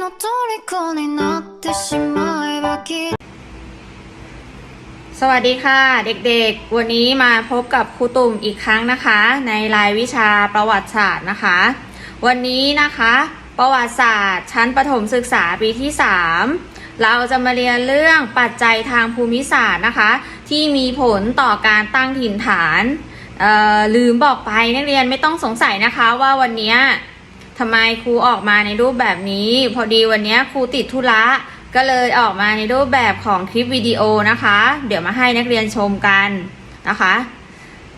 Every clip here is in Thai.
の虜になってしまえばきっと สวัสดีค่ะ เด็กๆ วันนี้มาพบกับครูตุ่มอีกครั้งนะคะ ในรายวิชาประวัติศาสตร์นะคะ วันนี้นะคะ ประวัติศาสตร์ ชั้นประถมศึกษาปีที่ 3 เราจะมาเรียนเรื่องปัจจัยทางภูมิศาสตร์นะคะ ที่มีผลต่อการตั้งถิ่นฐานเอ่อลืมบอกไปนักเรียนไม่ต้องสงสัยนะคะว่าวันเนี้ย ทำไมครูออกมาในรูปแบบนี้ พอดีวันนี้ครูติดธุระก็เลยออกมาในรูปแบบของคลิปวิดีโอนะคะ เดี๋ยวมาให้นักเรียนชมกันนะคะ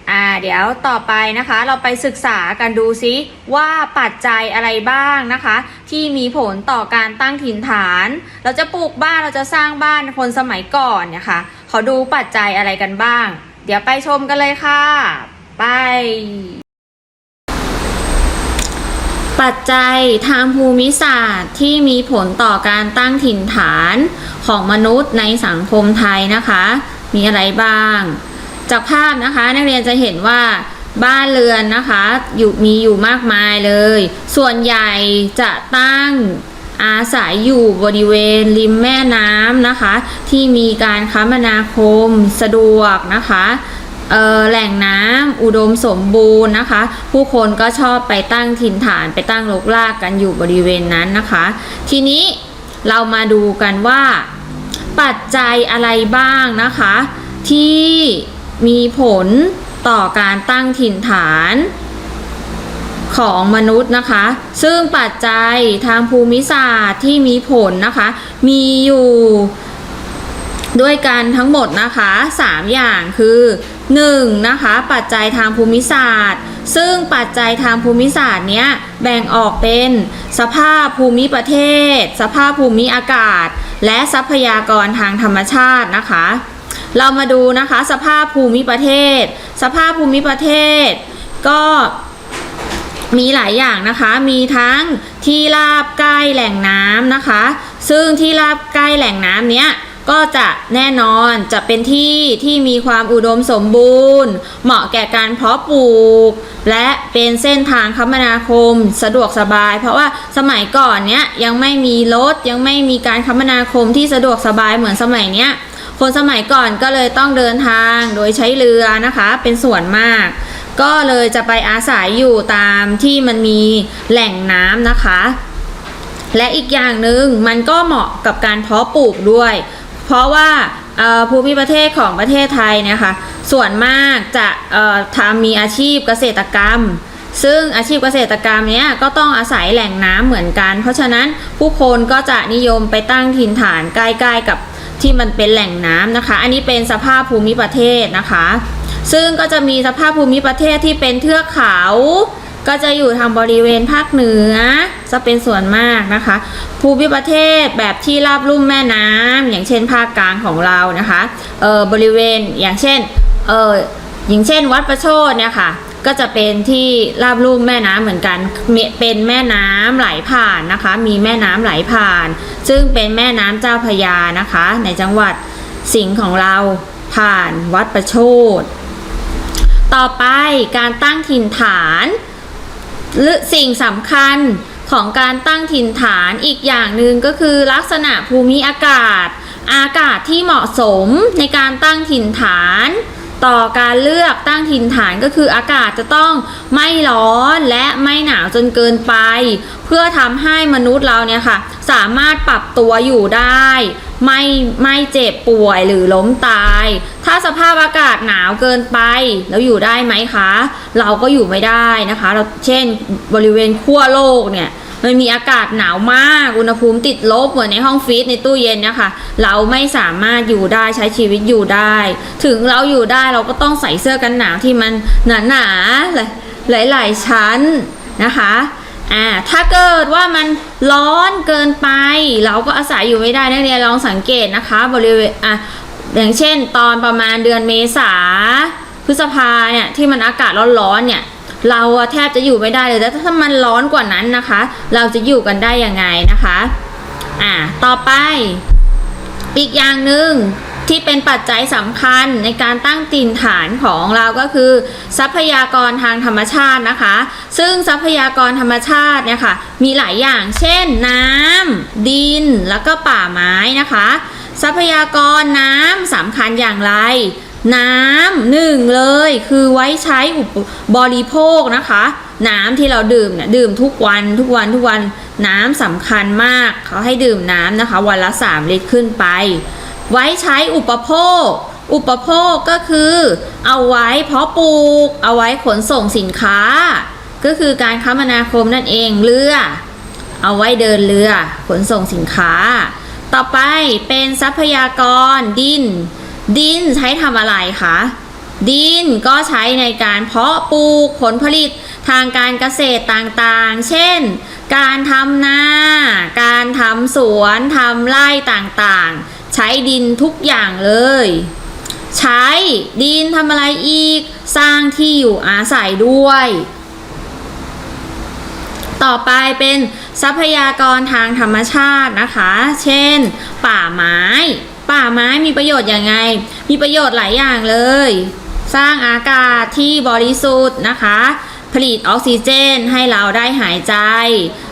อ่าเดี๋ยวต่อไปนะคะ เราไปศึกษากันดูซิว่าปัจจัยอะไรบ้างนะคะ ที่มีผลต่อการตั้งถิ่นฐาน เราจะปลูกบ้านเราจะสร้างบ้านคนสมัยก่อนเนี่ยค่ะเขาดูปัจจัยอะไรกันบ้าง เดี๋ยวไปชมกันเลยค่ะ ไป ปัจจัยทางภูมิศาสตร์ที่มีผลต่อการตั้งถิ่นฐานของมนุษย์ในสังคมไทยนะคะ มีอะไรบ้าง จากภาพนะคะนักเรียนจะเห็นว่าบ้านเรือนนะคะอยู่มีอยู่มากมายเลย ส่วนใหญ่จะตั้งอาศัยอยู่บริเวณริมแม่น้ำนะคะ ที่มีการคมนาคมสะดวกนะคะ แหล่งน้ำอุดมสมบูรณ์นะคะ ผู้คนก็ชอบไปตั้งถิ่นฐานไปตั้งรกรากกันอยู่บริเวณนั้นนะคะ ทีนี้เรามาดูกันว่า ปัจจัยอะไรบ้างนะคะ ที่มีผลต่อการตั้งถิ่นฐานของมนุษย์นะคะ ซึ่งปัจจัยทางภูมิศาสตร์ที่มีผลนะคะ มีอยู่ ด้วยกันทั้งหมดนะคะ 3 อย่างคือ 1 นะคะปัจจัยทางภูมิศาสตร์ ซึ่งปัจจัยทางภูมิศาสตร์เนี้ยแบ่งออกเป็นสภาพภูมิประเทศ สภาพภูมิอากาศ และทรัพยากรทางธรรมชาตินะคะ เรามาดูนะคะสภาพภูมิประเทศ สภาพภูมิประเทศ ก็มีหลายอย่างนะคะ มีทั้งที่ราบใกล้แหล่งน้ำนะคะ ซึ่งที่ราบใกล้แหล่งน้ำเนี้ย ก็จะแน่นอนจะเป็นที่ที่มีความอุดมสมบูรณ์ เหมาะแก่การเพาะปลูก และเป็นเส้นทางคมนาคมสะดวกสบาย เพราะว่าสมัยก่อนเนี้ยยังไม่มีรถยังไม่มีการคมนาคมที่สะดวกสบายเหมือนสมัยเนี้ยคนสมัยก่อนก็เลยต้องเดินทางโดยใช้เรือนะคะเป็นส่วนมาก ก็เลยจะไปอาศัยอยู่ตามที่มันมีแหล่งน้ำนะคะ และอีกอย่างหนึ่งมันก็เหมาะกับการเพาะปลูกด้วย เพราะว่าภูมิประเทศของประเทศไทยเนี่ยค่ะส่วนมากจะทำมีอาชีพเกษตรกรรม ซึ่งอาชีพเกษตรกรรมเนี้ยก็ต้องอาศัยแหล่งน้ำเหมือนกัน เพราะฉะนั้นผู้คนก็จะนิยมไปตั้งถิ่นฐานใกล้ๆกับที่มันเป็นแหล่งน้ำนะคะ อันนี้เป็นสภาพภูมิประเทศนะคะ ซึ่งก็จะมีสภาพภูมิประเทศที่เป็นเทือกเขา ก็จะอยู่ทางบริเวณภาคเหนือจะเป็นส่วนมากนะคะ ภูมิประเทศแบบที่ราบลุ่มแม่น้ำอย่างเช่นภาคกลางของเรานะคะเออบริเวณอย่างเช่นเอออย่างเช่น วัดประโชดเนี่ยค่ะก็จะเป็นที่ราบลุ่มแม่น้ำเหมือนกัน เป็นแม่น้ำไหลผ่านนะคะ มีแม่น้ำไหลผ่าน ซึ่งเป็นแม่น้ำเจ้าพยานะคะ ในจังหวัดสิงห์ของเราผ่านวัดประโชดต่อไปการตั้งถิ่นฐาน หรือสิ่งสำคัญของการตั้งถิ่นฐานอีกอย่างหนึ่งก็คือลักษณะภูมิอากาศ อากาศที่เหมาะสมในการตั้งถิ่นฐาน ต่อการเลือกตั้งถิ่นฐานก็คืออากาศจะต้องไม่ร้อนและไม่หนาวจนเกินไป เพื่อทำให้มนุษย์เราเนี่ยค่ะ สามารถปรับตัวอยู่ได้ ไม่ไม่เจ็บป่วยหรือล้มตาย ถ้าสภาพอากาศหนาวเกินไปแล้วอยู่ได้ไหมคะ เราก็อยู่ไม่ได้นะคะ เราเช่นบริเวณขั้วโลกเนี่ยมันมีอากาศหนาวมาก อุณหภูมิติดลบเหมือนในห้องฟรีซในตู้เย็นนี่ยค่ะเราไม่สามารถอยู่ได้ใช้ชีวิตอยู่ได้ ถึงเราอยู่ได้เราก็ต้องใส่เสื้อกันหนาวที่มันหนาๆหลายๆชั้นนะคะ อ่าถ้าเกิดว่ามันร้อนเกินไป เราก็อาศัยอยู่ไม่ได้นักเรียนลองสังเกตนะคะ บริเวณอะอย่างเช่น ตอนประมาณเดือนเมษาพฤษภาเนี่ยที่มันอากาศร้อนๆเนี่ยเราแทบจะอยู่ไม่ได้เลยแต่ถ้ามันร้อนกว่านั้นนะคะ เราจะอยู่กันได้ยังไงนะคะอ่าต่อไปอีกอย่างหนึ่ง ที่เป็นปัจจัยสำคัญในการตั้งถิ่นฐานของเราก็คือ ทรัพยากรทางธรรมชาตินะคะ ซึ่งทรัพยากรธรรมชาติเนี่ยค่ะมีหลายอย่าง เช่น น้ำดินแล้วก็ป่าไม้นะคะ ทรัพยากรน้ำสำคัญอย่างไรน้ำหนึ่งเลยคือไว้ใช้อุปบริโภคนะคะ น้ำที่เราดื่มเนี่ยดื่มทุกวันทุกวันทุกวันน้ำสำคัญมาก เขาให้ดื่มน้ำนะคะ วันละ 3 ลิตรขึ้นไป ไว้ใช้อุปโภค อุปโภคก็คือ เอาไว้เพาะปลูก เอาไว้ขนส่งสินค้า ก็คือการคมนาคมนั่นเองเรือ เอาไว้เดินเรือ ขนส่งสินค้า ต่อไปเป็นทรัพยากรดิน ดินใช้ทำอะไรคะดินก็ใช้ในการเพาะปลูกผลผลิตทางการเกษตรต่างๆ เช่น การทำนา การทำสวน ทำไร่ต่างๆ ใช้ดินทุกอย่างเลย ใช้ดินทำอะไรอีก สร้างที่อยู่อาศัยด้วย ต่อไปเป็นทรัพยากรทางธรรมชาตินะคะ เช่น ป่าไม้ ป่าไม้มีประโยชน์ยังไง มีประโยชน์หลายอย่างเลย สร้างอากาศที่บริสุทธิ์นะคะ ผลิตออกซิเจนให้เราได้หายใจ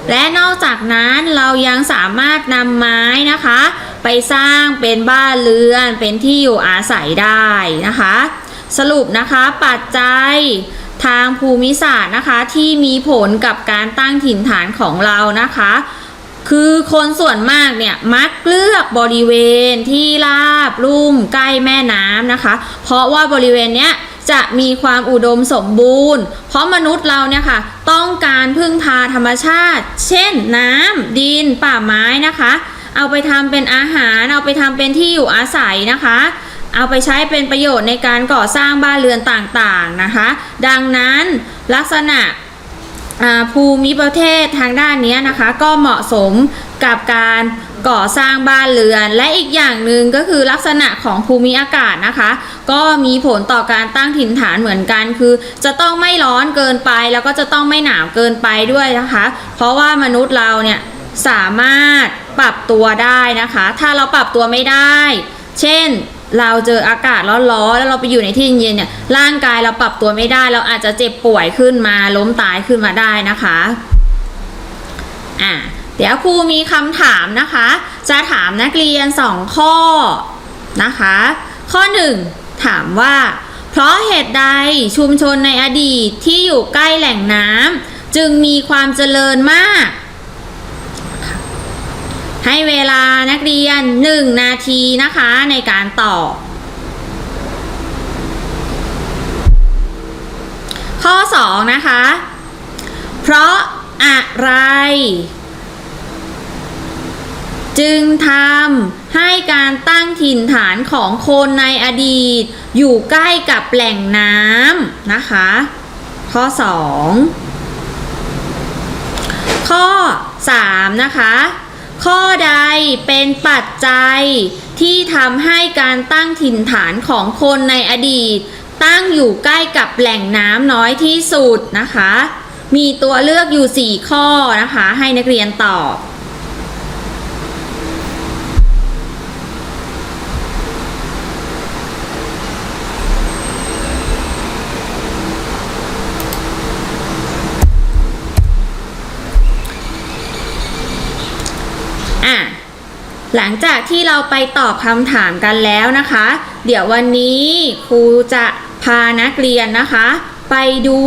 และนอกจากนั้นเรายังสามารถนำไม้นะคะ ไปสร้างเป็นบ้านเรือนเป็นที่อยู่อาศัยได้นะคะ สรุปนะคะปัจจัยทางภูมิศาสตร์นะคะที่มีผลกับการตั้งถิ่นฐานของเรานะคะ คือคนส่วนมากเนี่ยมักเลือกบริเวณที่ราบลุ่มใกล้แม่น้ำนะคะ เพราะว่าบริเวณเนี้ย จะมีความอุดมสมบูรณ์ เพราะมนุษย์เราเนี่ยค่ะ ต้องการพึ่งพาธรรมชาติ เช่น น้ำดิน ป่าไม้นะคะ เอาไปทำเป็นอาหาร เอาไปทำเป็นที่อยู่อาศัยนะคะ เอาไปใช้เป็นประโยชน์ในการก่อสร้างบ้านเรือนต่างๆนะคะ ดังนั้นลักษณะภูมิประเทศทางด้านนี้นะคะ ก็เหมาะสมกับการ ก่อสร้างบ้านเรือน และอีกอย่างหนึ่งก็คือลักษณะของภูมิอากาศนะคะ ก็มีผลต่อการตั้งถิ่นฐานเหมือนกันคือ จะต้องไม่ร้อนเกินไปแล้วก็จะต้องไม่หนาวเกินไปด้วยนะคะ เพราะว่ามนุษย์เราเนี่ยสามารถปรับตัวได้นะคะ ถ้าเราปรับตัวไม่ได้ เช่นเราเจออากาศร้อนๆแล้วเราไปอยู่ในที่เย็นๆเนี่ยร่างกายเราปรับตัวไม่ได้ เราอาจจะเจ็บป่วยขึ้นมาล้มตายขึ้นมาได้นะคะอะ เดี๋ยวครูมีคำถามนะคะ จะถามนักเรียน 2 ข้อนะคะ ข้อ 1 ถามว่า เพราะเหตุใดชุมชนในอดีตที่อยู่ใกล้แหล่งน้ำจึงมีความเจริญมาก ให้เวลานักเรียน 1 นาทีนะคะในการตอบข้อ 2 นะคะ เพราะอะไร จึงทำให้การตั้งถิ่นฐานของคนในอดีต อยู่ใกล้กับแหล่งน้ำนะคะ ข้อ 2 ข้อ 3 นะคะ ข้อใดเป็นปัจจัยที่ทำให้การตั้งถิ่นฐานของคนในอดีต ตั้งอยู่ใกล้กับแหล่งน้ำน้อยที่สุดนะคะ มีตัวเลือกอยู่ 4 ข้อนะคะ ให้นักเรียนตอบ หลังจากที่เราไปตอบคำถามกันแล้วนะคะ เดี๋ยววันนี้ครูจะพานักเรียนนะคะ ไปดู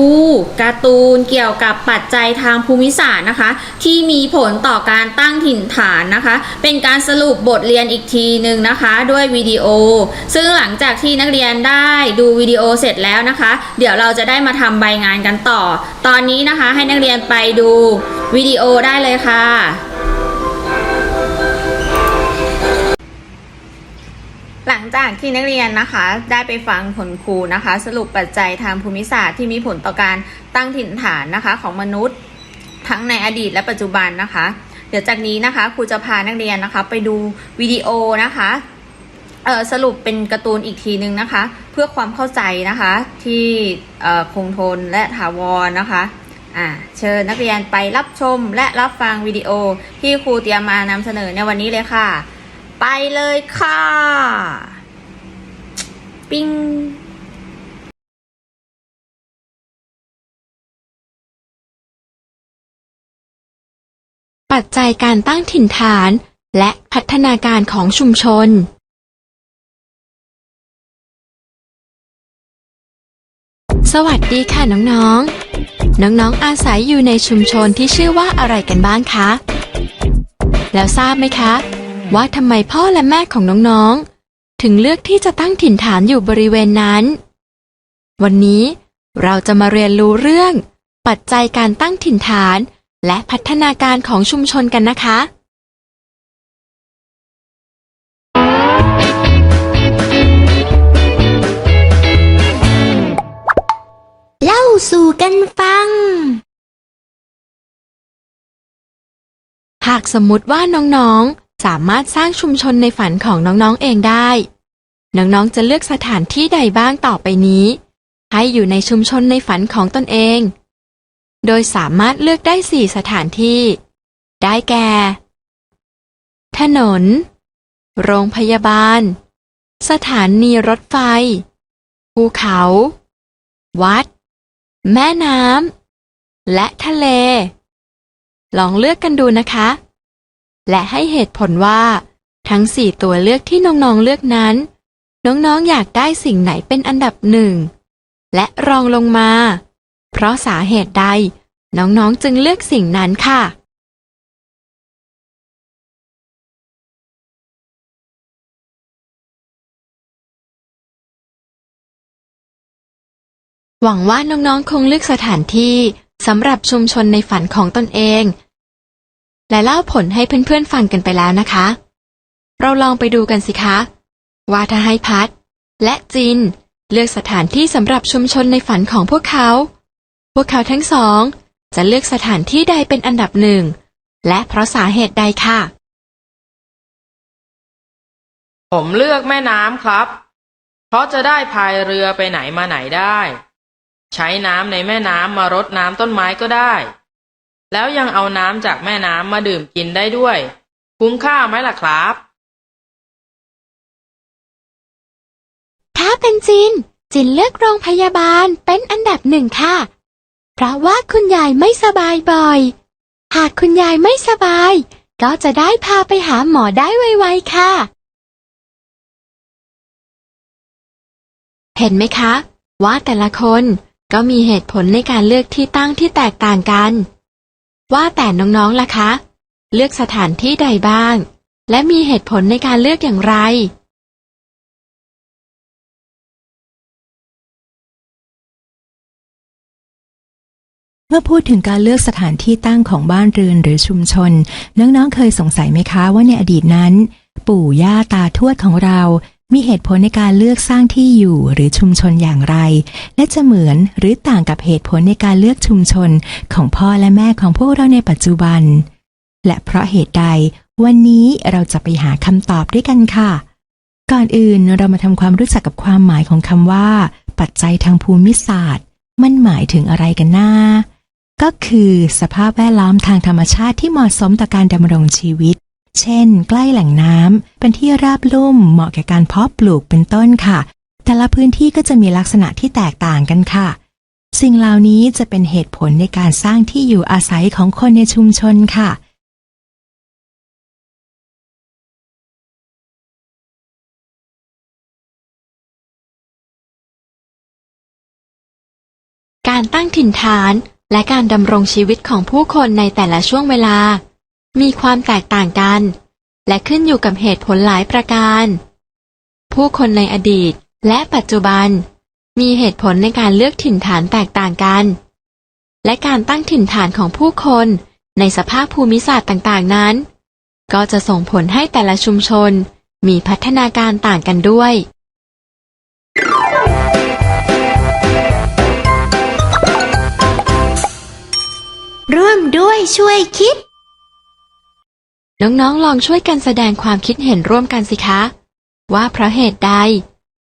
การ์ตูนเกี่ยวกับปัจจัยทางภูมิศาสตร์นะคะ ที่มีผลต่อการตั้งถิ่นฐานนะคะ เป็นการสรุปบทเรียนอีกทีหนึ่งนะคะด้วยวิดีโอ ซึ่งหลังจากที่นักเรียนได้ดูวิดีโอเสร็จแล้วนะคะ เดี๋ยวเราจะได้มาทำใบงานกันต่อ ตอนนี้นะคะให้นักเรียนไปดูวิดีโอได้เลยค่ะ หลังจากที่นักเรียนนะคะได้ไปฟังผลครูนะคะ สรุปปัจจัยทางภูมิศาสตร์ที่มีผลต่อการตั้งถิ่นฐานนะคะของมนุษย์ ทั้งในอดีตและปัจจุบันนะคะ เดี๋ยวจากนี้นะคะครูจะพานักเรียนนะคะ ไปดูวิดีโอนะคะสรุปเป็นการ์ตูนอีกทีนึงนะคะ เพื่อความเข้าใจนะคะที่คงทนและถาวรนะคะอ่าเชิญนักเรียนไปรับชมและรับฟังวิดีโอที่ครูเตรียมมานำเสนอในวันนี้เลยค่ะ ไปเลยค่ะ ปิ้งปัจจัยการตั้งถิ่นฐานและพัฒนาการของชุมชน สวัสดีค่ะน้องๆ น้องๆ อาศัยอยู่ในชุมชนที่ชื่อว่าอะไรกันบ้างคะ แล้วทราบไหมคะ ว่าทำไมพ่อและแม่ของน้องๆ ถึงเลือกที่จะตั้งถิ่นฐานอยู่บริเวณนั้น วันนี้เราจะมาเรียนรู้เรื่อง ปัจจัยการตั้งถิ่นฐาน และพัฒนาการของชุมชนกันนะคะ เล่าสู่กันฟัง หากสมมุติว่าน้องๆ สามารถสร้างชุมชนในฝันของน้องๆเองได้ น้องๆจะเลือกสถานที่ใดบ้างต่อไปนี้ ให้อยู่ในชุมชนในฝันของตนเอง โดยสามารถเลือกได้สี่สถานที่ ได้แก่ ถนน โรงพยาบาล สถานีรถไฟ ภูเขา วัด แม่น้ำและทะเล ลองเลือกกันดูนะคะ และให้เหตุผลว่า ทั้งสี่ตัวเลือกที่น้องๆเลือกนั้น น้องๆอยากได้สิ่งไหนเป็นอันดับหนึ่ง และรองลงมา เพราะสาเหตุใด น้องๆจึงเลือกสิ่งนั้นค่ะหวังว่าน้องๆ คงเลือกสถานที่สำหรับชุมชนในฝันของตนเอง และเล่าผลให้เพื่อนๆฟังกันไปแล้วนะคะ เราลองไปดูกันสิคะ ว่าถ้าให้พัด และจิน เลือกสถานที่สำหรับชุมชนในฝันของพวกเขา พวกเขาทั้งสอง จะเลือกสถานที่ใดเป็นอันดับหนึ่ง และเพราะสาเหตุใดค่ะ ผมเลือกแม่น้ำครับ เพราะจะได้พายเรือไปไหนมาไหนได้ ใช้น้ำในแม่น้ำมารดน้ำต้นไม้ก็ได้ แล้วยังเอาน้ำจากแม่น้ำมาดื่มกินได้ด้วย คุ้มค่าไหมล่ะครับ ถ้าเป็นจิน จินเลือกโรงพยาบาลเป็นอันดับหนึ่งค่ะ เพราะว่าคุณยายไม่สบายบ่อย หากคุณยายไม่สบาย ก็จะได้พาไปหาหมอได้ไวๆค่ะ เห็นไหมคะ ว่าแต่ละคนก็มีเหตุผลในการเลือกที่ตั้งที่แตกต่างกัน ว่าแต่น้องๆล่ะคะ เลือกสถานที่ใดบ้าง และมีเหตุผลในการเลือกอย่างไร เมื่อพูดถึงการเลือกสถานที่ตั้งของบ้านเรือนหรือชุมชน น้องๆเคยสงสัยไหมคะว่าในอดีตนั้น ปู่ย่าตาทวดของเรา มีเหตุผลในการเลือกสร้างที่อยู่หรือชุมชนอย่างไร และจะเหมือนหรือต่างกับเหตุผลในการเลือกชุมชนของพ่อและแม่ของพวกเราในปัจจุบัน และเพราะเหตุใด วันนี้เราจะไปหาคำตอบด้วยกันค่ะ ก่อนอื่นเรามาทำความรู้จักกับความหมายของคำว่า ปัจจัยทางภูมิศาสตร์ มันหมายถึงอะไรกันนะก็คือสภาพแวดล้อมทางธรรมชาติที่เหมาะสมต่อการดำรงชีวิต เช่น ใกล้แหล่งน้ำเป็นที่ราบลุ่มเหมาะแก่การเพาะปลูกเป็นต้นค่ะ แต่ละพื้นที่ก็จะมีลักษณะที่แตกต่างกันค่ะ สิ่งเหล่านี้จะเป็นเหตุผลในการสร้างที่อยู่อาศัยของคนในชุมชนค่ะการตั้งถิ่นฐานและการดำรงชีวิตของผู้คนในแต่ละช่วงเวลา มีความแตกต่างกัน และขึ้นอยู่กับเหตุผลหลายประการ ผู้คนในอดีตและปัจจุบัน มีเหตุผลในการเลือกถิ่นฐานแตกต่างกัน และการตั้งถิ่นฐานของผู้คนในสภาพภูมิศาสตร์ต่างๆนั้น ก็จะส่งผลให้แต่ละชุมชนมีพัฒนาการต่างกันด้วย ร่วมด้วยช่วยคิด น้องๆ ลองช่วยกันแสดงความคิดเห็นร่วมกันสิคะ ว่าเพราะเหตุใด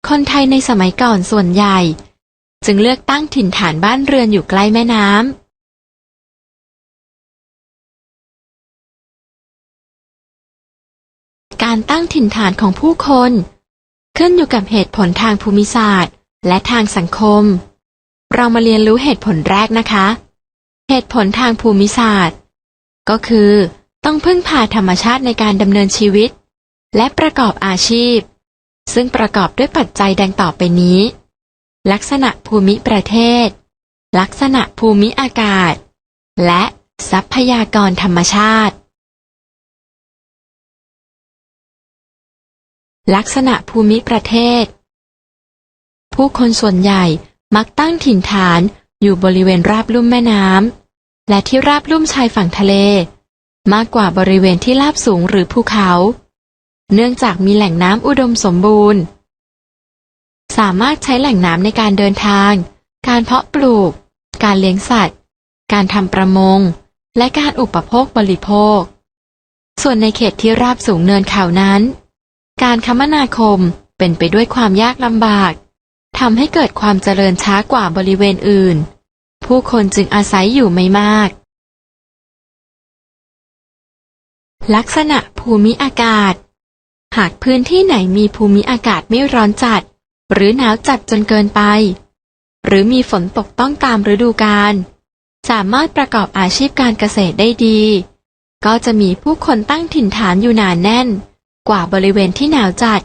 คนไทยในสมัยก่อนส่วนใหญ่ จึงเลือกตั้งถิ่นฐานบ้านเรือนอยู่ใกล้แม่น้ำการตั้งถิ่นฐานของผู้คน ขึ้นอยู่กับเหตุผลทางภูมิศาสตร์ และทางสังคม เรามาเรียนรู้เหตุผลแรกนะคะ เหตุผลทางภูมิศาสตร์ ก็คือ ต้องพึ่งพาธรรมชาติในการดำเนินชีวิต และประกอบอาชีพ ซึ่งประกอบด้วยปัจจัยดังต่อไปนี้ ลักษณะภูมิประเทศ ลักษณะภูมิอากาศ และทรัพยากรธรรมชาติ ลักษณะภูมิประเทศ ผู้คนส่วนใหญ่มักตั้งถิ่นฐานอยู่บริเวณราบลุ่มแม่น้ำและที่ราบลุ่มชายฝั่งทะเล มากกว่าบริเวณที่ราบสูงหรือภูเขา เนื่องจากมีแหล่งน้ำอุดมสมบูรณ์ สามารถใช้แหล่งน้ำในการเดินทาง การเพาะปลูก การเลี้ยงสัตว์ การทำประมง และการอุปโภคบริโภค ส่วนในเขตที่ราบสูงเนินเขานั้น การคมนาคมเป็นไปด้วยความยากลำบากทำให้เกิดความเจริญช้ากว่าบริเวณอื่น ผู้คนจึงอาศัยอยู่ไม่มาก ลักษณะภูมิอากาศ หากพื้นที่ไหนมีภูมิอากาศไม่ร้อนจัด หรือหนาวจัดจนเกินไป หรือมีฝนตกต้องตามฤดูกาลสามารถประกอบอาชีพการเกษตรได้ดี ก็จะมีผู้คนตั้งถิ่นฐานอยู่หนานแน่น กว่าบริเวณที่หนาวจัด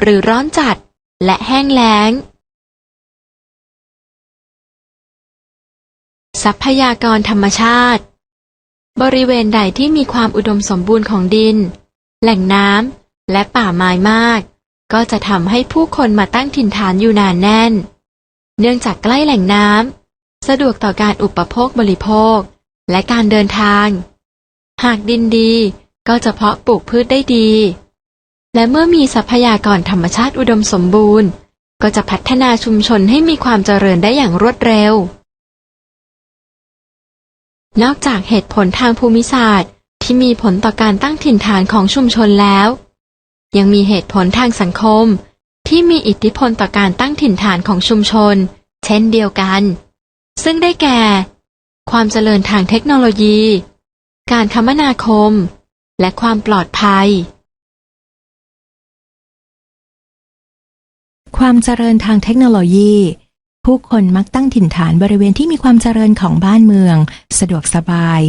หรือร้อนจัดและแห้งแล้ง ทรัพยากรธรรมชาติ บริเวณใดที่มีความอุดมสมบูรณ์ของดิน แหล่งน้ำ และป่าไม้มาก ก็จะทำให้ผู้คนมาตั้งถิ่นฐานอยู่นานแน่น เนื่องจากใกล้แหล่งน้ำ สะดวกต่อการอุปโภคบริโภค และการเดินทาง หากดินดีก็จะเพาะปลูกพืชได้ดี และเมื่อมีทรัพยากรธรรมชาติอุดมสมบูรณ์ ก็จะพัฒนาชุมชนให้มีความเจริญได้อย่างรวดเร็ว นอกจากเหตุผลทางภูมิศาสตร์ ที่มีผลต่อการตั้งถิ่นฐานของชุมชนแล้ว ยังมีเหตุผลทางสังคม ที่มีอิทธิพลต่อการตั้งถิ่นฐานของชุมชน เช่นเดียวกัน ซึ่งได้แก่ ความเจริญทางเทคโนโลยี การคมนาคม และความปลอดภัย ความเจริญทางเทคโนโลยี ผู้คนมักตั้งถิ่นฐานบริเวณที่มีความเจริญของบ้านเมือง สะดวกสบาย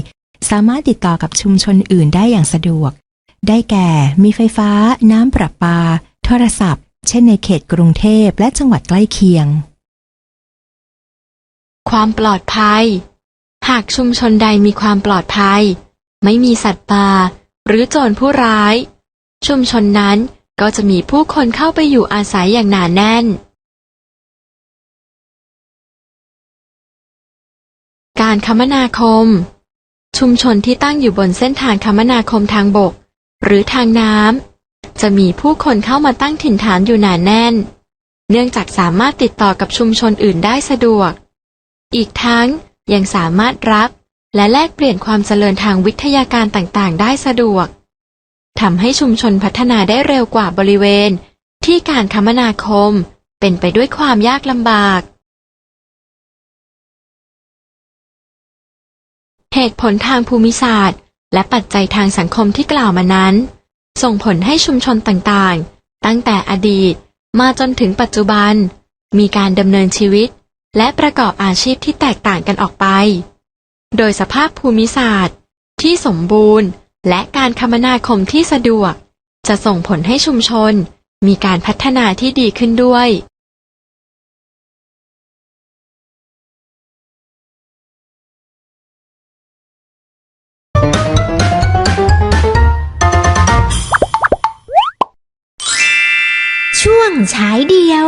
สามารถติดต่อกับชุมชนอื่นได้อย่างสะดวก ได้แก่ มีไฟฟ้า น้ำประปา โทรศัพท์ เช่นในเขตกรุงเทพและจังหวัดใกล้เคียง ความปลอดภัย หากชุมชนใดมีความปลอดภัย ไม่มีสัตว์ป่าหรือโจรผู้ร้าย ชุมชนนั้นก็จะมีผู้คนเข้าไปอยู่อาศัยอย่างหนาแน่น การคมนาคม ชุมชนที่ตั้งอยู่บนเส้นทางคมนาคมทางบก หรือทางน้ำจะมีผู้คนเข้ามาตั้งถิ่นฐานอยู่หนาแน่น เนื่องจากสามารถติดต่อกับชุมชนอื่นได้สะดวก อีกทั้งยังสามารถรับและแลกเปลี่ยนความเจริญทางวิทยาการต่างๆ ได้สะดวกทำให้ชุมชนพัฒนาได้เร็วกว่าบริเวณ ที่การคมนาคมเป็นไปด้วยความยากลำบาก เหตุผลทางภูมิศาสตร์ และปัจจัยทางสังคมที่กล่าวมานั้น ส่งผลให้ชุมชนต่างๆ ตั้งแต่อดีตมาจนถึงปัจจุบัน มีการดำเนินชีวิต และประกอบอาชีพที่แตกต่างกันออกไป โดยสภาพภูมิศาสตร์ ที่สมบูรณ์ และการคมนาคมที่สะดวก จะส่งผลให้ชุมชน มีการพัฒนาที่ดีขึ้นด้วย ช่วงฉายเดียว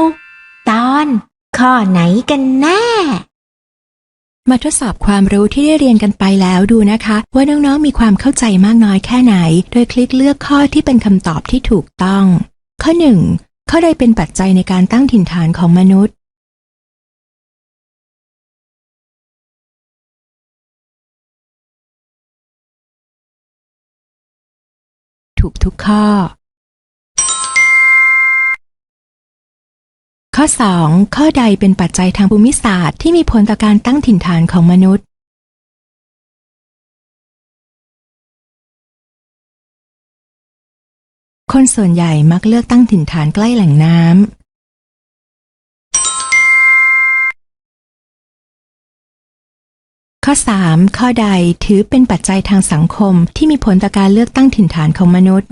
ตอนข้อไหนกันแน่ มาทดสอบความรู้ที่ได้เรียนกันไปแล้วดูนะคะ ว่าน้องๆมีความเข้าใจมากน้อยแค่ไหน โดยคลิกเลือกข้อที่เป็นคำตอบที่ถูกต้อง ข้อ 1. ข้อใดเป็นปัจจัยในการตั้งถิ่นฐานของมนุษย์ ถูกทุกข้อ ข้อ 2 ข้อใดเป็นปัจจัยทางภูมิศาสตร์ที่มีผลต่อการตั้งถิ่นฐานของมนุษย์ คนส่วนใหญ่มักเลือกตั้งถิ่นฐานใกล้แหล่งน้ำ ข้อ 3 ข้อใดถือเป็นปัจจัยทางสังคมที่มีผลต่อการเลือกตั้งถิ่นฐานของมนุษย์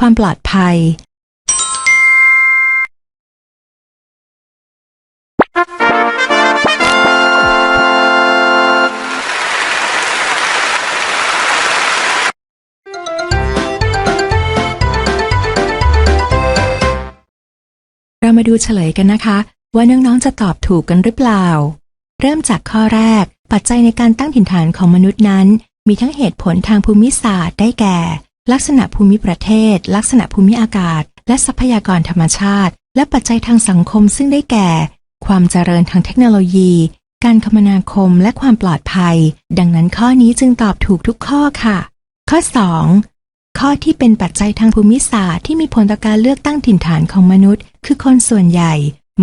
ความปลอดภัย เรามาดูเฉลยกันนะคะ ว่าน้องๆจะตอบถูกกันหรือเปล่า เริ่มจากข้อแรก ปัจจัยในการตั้งถิ่นฐานของมนุษย์นั้น มีทั้งเหตุผลทางภูมิศาสตร์ได้แก่ ลักษณะภูมิประเทศ ลักษณะภูมิอากาศ และทรัพยากรธรรมชาติ และปัจจัยทางสังคมซึ่งได้แก่ ความเจริญทางเทคโนโลยี การคมนาคมและความปลอดภัย ดังนั้นข้อนี้จึงตอบถูกทุกข้อค่ะ ข้อ 2 ข้อที่เป็นปัจจัยทางภูมิศาสตร์ที่มีผลต่อการเลือกตั้งถิ่นฐานของมนุษย์ คือคนส่วนใหญ่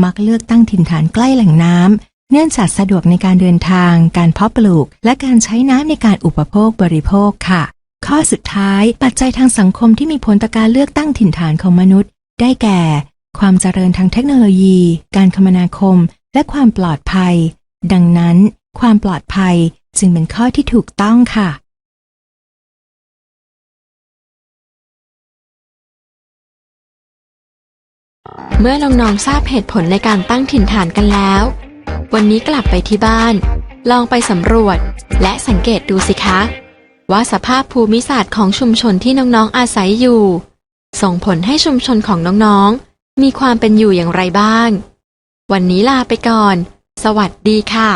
มักเลือกตั้งถิ่นฐานใกล้แหล่งน้ำเนื่องจากสะดวกในการเดินทาง การเพาะปลูก และการใช้น้ำในการอุปโภคบริโภคค่ะ ข้อสุดท้ายปัจจัยทางสังคมที่มีผลต่อการเลือกตั้งถิ่นฐานของมนุษย์ ได้แก่ ความเจริญทางเทคโนโลยี การคมนาคม และความปลอดภัย ดังนั้น ความปลอดภัยจึงเป็นข้อที่ถูกต้องค่ะเมื่อน้องๆทราบเหตุผลในการตั้งถิ่นฐานกันแล้ว วันนี้กลับไปที่บ้าน ลองไปสำรวจ และสังเกตดูสิคะ ว่าสภาพภูมิศาสตร์ของชุมชนที่น้องๆอาศัยอยู่ ส่งผลให้ชุมชนของน้องๆ มีความเป็นอยู่อย่างไรบ้าง วันนี้ลาไปก่อน สวัสดีค่ะ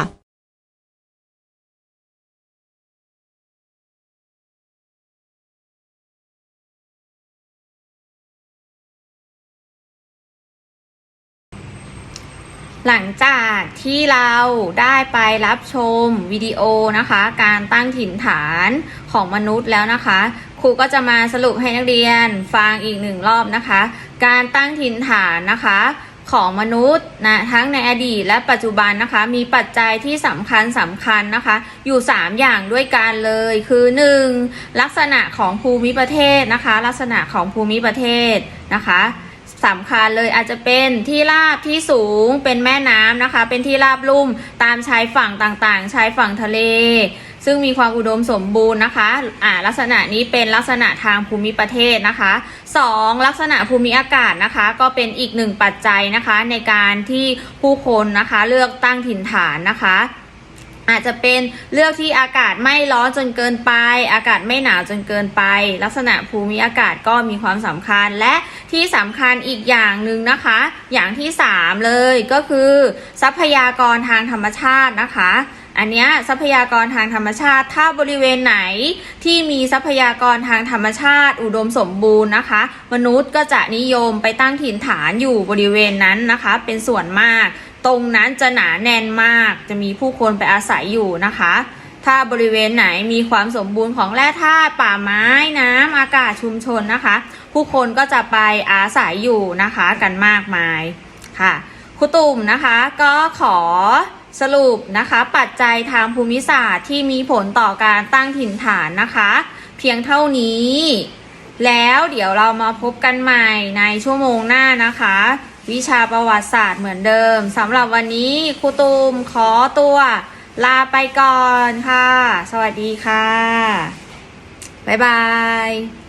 หลังจากที่เราได้ไปรับชมวิดีโอนะคะ การตั้งถิ่นฐาน ของมนุษย์แล้วนะคะ ครูก็จะมาสรุปให้นักเรียนฟังอีกหนึ่งรอบนะคะ การตั้งถิ่นฐานนะคะของมนุษย์นะทั้งในอดีตและปัจจุบันนะคะ มีปัจจัยที่สำคัญสำคัญนะคะ อยู่ 3 อย่างด้วยกันเลย คือ 1. ลักษณะของภูมิประเทศนะคะ ลักษณะของภูมิประเทศนะคะสำคัญเลยอาจจะเป็นที่ราบที่สูงเป็นแม่น้ำนะคะ เป็นที่ราบลุ่มตามชายฝั่งต่างๆ ชายฝั่งทะเล ซึ่งมีความอุดมสมบูรณ์นะคะอ่าลักษณะนี้เป็นลักษณะทางภูมิประเทศนะคะ 2. ลักษณะภูมิอากาศนะคะ ก็เป็นอีกหนึ่งปัจจัยนะคะ ในการที่ผู้คนนะคะเลือกตั้งถิ่นฐานนะคะอาจจะเป็นเลือกที่อากาศไม่ร้อนจนเกินไป อากาศไม่หนาวจนเกินไป ลักษณะภูมิอากาศก็มีความสำคัญและที่สำคัญอีกอย่างหนึ่งนะคะ อย่างที่ 3 เลยก็คือ ทรัพยากรทางธรรมชาตินะคะ อันนี้ทรัพยากรทางธรรมชาติ ถ้าบริเวณไหนที่มีทรัพยากรทางธรรมชาติ อุดมสมบูรณ์นะคะ มนุษย์ก็จะนิยมไปตั้งถิ่นฐานอยู่บริเวณนั้นนะคะ เป็นส่วนมาก ตรงนั้นจะหนาแน่นมาก จะมีผู้คนไปอาศัยอยู่นะคะ ถ้าบริเวณไหนมีความสมบูรณ์ของแร่ธาตุป่าไม้น้ำอากาศชุมชนนะคะ ผู้คนก็จะไปอาศัยอยู่นะคะกันมากมายค่ะครูตุ่มนะคะก็ขอ สรุปนะคะ ปัจจัยทางภูมิศาสตร์ที่มีผลต่อการตั้งถิ่นฐานนะคะ เพียงเท่านี้ แล้วเดี๋ยวเรามาพบกันใหม่ในชั่วโมงหน้านะคะ วิชาประวัติศาสตร์เหมือนเดิมสำหรับวันนี้ครูตูมขอตัวลาไปก่อนค่ะ สวัสดีค่ะ บ๊ายบาย